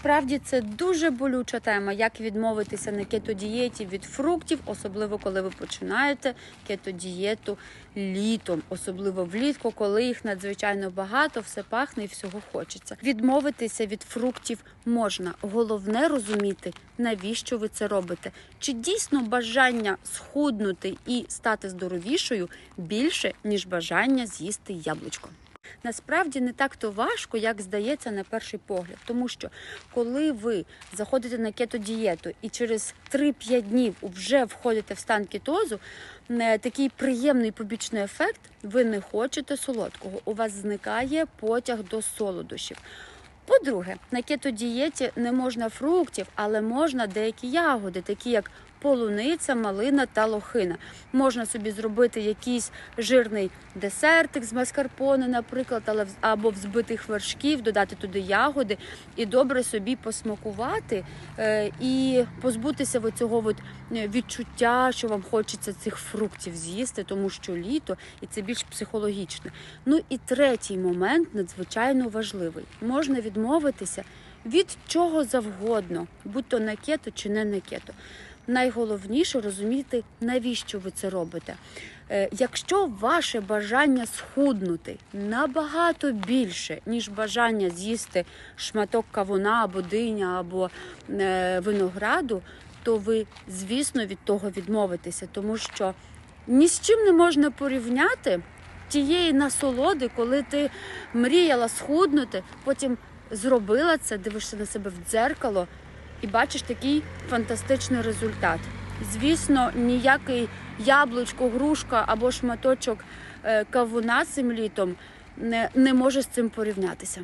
Насправді це дуже болюча тема, як відмовитися на кетодієті від фруктів, особливо коли ви починаєте кетодієту літом, особливо влітку, коли їх надзвичайно багато, все пахне і всього хочеться. Відмовитися від фруктів можна. Головне розуміти, навіщо ви це робите. Чи дійсно бажання схуднути і стати здоровішою більше, ніж бажання з'їсти яблучко? Насправді не так то важко, як здається на перший погляд, тому що коли ви заходите на кетодієту і через 3-5 днів вже входите в стан кетозу, е, такий приємний побічний ефект, ви не хочете солодкого, у вас зникає потяг до солодощів. По-друге, на кетодієті не можна фруктів, але можна деякі ягоди, такі як полуниця, малина та лохина. Можна собі зробити якийсь жирний десертик з маскарпоне, наприклад, або взбитих вершків, додати туди ягоди і добре собі посмакувати е, і позбутися цього е, відчуття, що вам хочеться цих фруктів з'їсти, тому що літо, і це більш психологічно. Ну і третій момент надзвичайно важливий. Можна відмовитися від чого завгодно, будь то на кето чи не на кето. Найголовніше розуміти, навіщо ви це робите. Е, Якщо ваше бажання схуднути набагато більше, ніж бажання з'їсти шматок кавуна або диня, або е, винограду, то ви, звісно, від того відмовитеся, тому що ні з чим не можна порівняти тієї насолоди, коли ти мріяла схуднути, потім зробила це, дивишся на себе в дзеркало і бачиш такий фантастичний результат. Звісно, ніякий яблучко, грушка або шматочок е, кавуна цим літом не, не може з цим порівнятися.